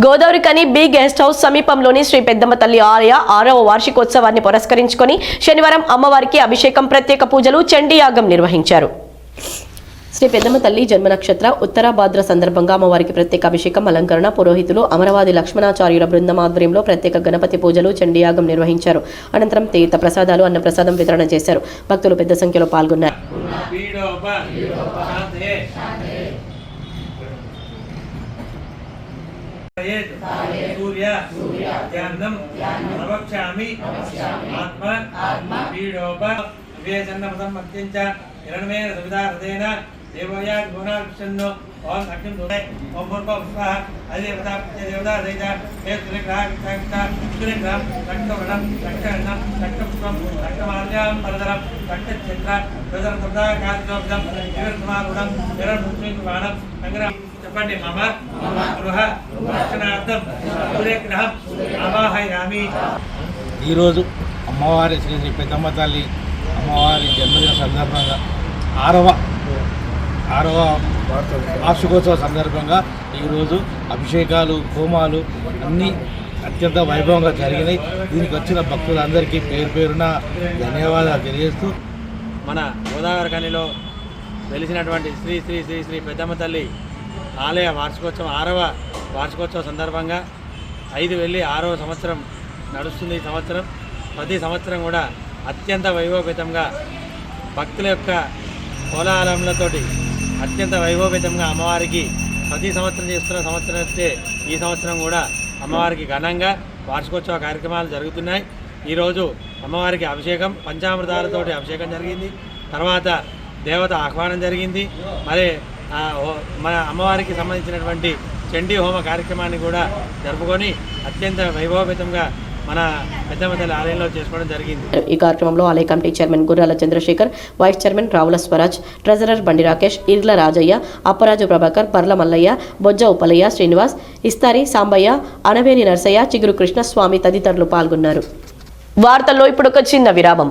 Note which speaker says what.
Speaker 1: గోదావరి కని B guest house సమీపంలోని శ్రీ పెద్దమ్మ తల్లి ఆలయ ఆరవ వార్షికోత్సవాన్ని పురస్కరించుకొని శనివారం అమ్మవారికి అభిషేకం ప్రత్యేక పూజలు చండీయాగం నిర్వహించారు. శ్రీ పెద్దమ్మ తల్లి జన్మ నక్షత్ర ఉత్తరాభాద్ర సందర్భంగా అమ్మవారికి ప్రత్యేక అభిషేకం అలంకరణ పురోహితులు అమరవాది లక్ష్మణాచార్యుల బృందం ఆధ్వర్యంలో ప్రత్యేక గణపతి పూజలు చండీయాగం నిర్వహించారు. అనంతరం తీర్థ ప్రసాదాలు అన్న ప్రసాదం వితరణ చేశారు. భక్తులు పెద్ద సంఖ్యలో పాల్గొన్నారు.
Speaker 2: సూర్య. ధ్యానం. ప్రవక్ష్యామి ఆత్మ. పీడోప వివేచన్నమతం మత్యంచ హిరణ్మేన సవితారథేన దేవయా గుణాక్షన్ను ఓం అగ్నిం దూరే ఓం భూర్భ పుష్పః అదే దేవతా దేవతా దైత హే త్రిగ్రహ విత్తక్త త్రిగ్రహ రక్తవడం రక్తవర్ణం రక్తపుష్పం. రక్తమాల్యాం పరదరం రక్తచిత్ర ప్రజల శబ్దా కాశోబ్దం నిరసమారుడం నిరముద్రం సంగ్రహం. చెప్పండి మమ గృహ రక్షణార్థం సూర్యగ్రహం ఆవాహయామి
Speaker 3: ఈరోజు అమ్మవారి శ్రీ శ్రీ పెద్దమ్మ తల్లి అమ్మవారి జన్మదిన సందర్భంగా ఆరవ ఆరవ వార్షికోత్సవ సందర్భంగా ఈరోజు అభిషేకాలు హోమాలు అన్నీ అత్యంత వైభవంగా జరిగినాయి. దీనికి వచ్చిన భక్తులందరికీ పేరు పేరున ధన్యవాదాలు తెలియజేస్తూ
Speaker 2: మన గోదావరి కనిలో వెలిసినటువంటి శ్రీ శ్రీ శ్రీ శ్రీ పెద్దమ్మ తల్లి ఆలయ వార్షికోత్సవం ఆరవ వార్షికోత్సవ సందర్భంగా ఐదు వెళ్ళి ఆరవ సంవత్సరం నడుస్తుంది ఈ సంవత్సరం. ప్రతి సంవత్సరం కూడా అత్యంత వైభవపేతంగా భక్తుల యొక్క కోలాహలములతోటి అత్యంత వైభవపేతంగా అమ్మవారికి ప్రతి సంవత్సరం చేస్తున్న సంవత్సరం అయితే ఈ సంవత్సరం కూడా అమ్మవారికి ఘనంగా వార్షికోత్సవ కార్యక్రమాలు జరుగుతున్నాయి. ఈరోజు అమ్మవారికి అభిషేకం పంచామృతాలతోటి అభిషేకం జరిగింది. తర్వాత దేవత ఆహ్వానం జరిగింది. మరి మన అమ్మవారికి సంబంధించినటువంటి చండీ హోమ కార్యక్రమాన్ని కూడా జరుపుకొని అత్యంత వైభవపేతంగా మన పెద్దమ్మ తల్లి ఆలయంలో చేసుకోవడం జరిగింది.
Speaker 1: ఈ కార్యక్రమంలో ఆలయ committee chairman Gurrala Chandrasekhar vice chairman Ravula Swaraj treasurer Bandi Rakesh Irla Rajaiah Apparaju Prabhakar పర్ల మల్లయ్య బొజ్జ ఉపలయ్య శ్రీనివాస్ ఇస్తారి సాంబయ్య అనవేని నర్సయ్య చిగురు కృష్ణస్వామి తదితరులు పాల్గొన్నారు. వార్తల్లో ఇప్పుడు ఒక చిన్న విరామం.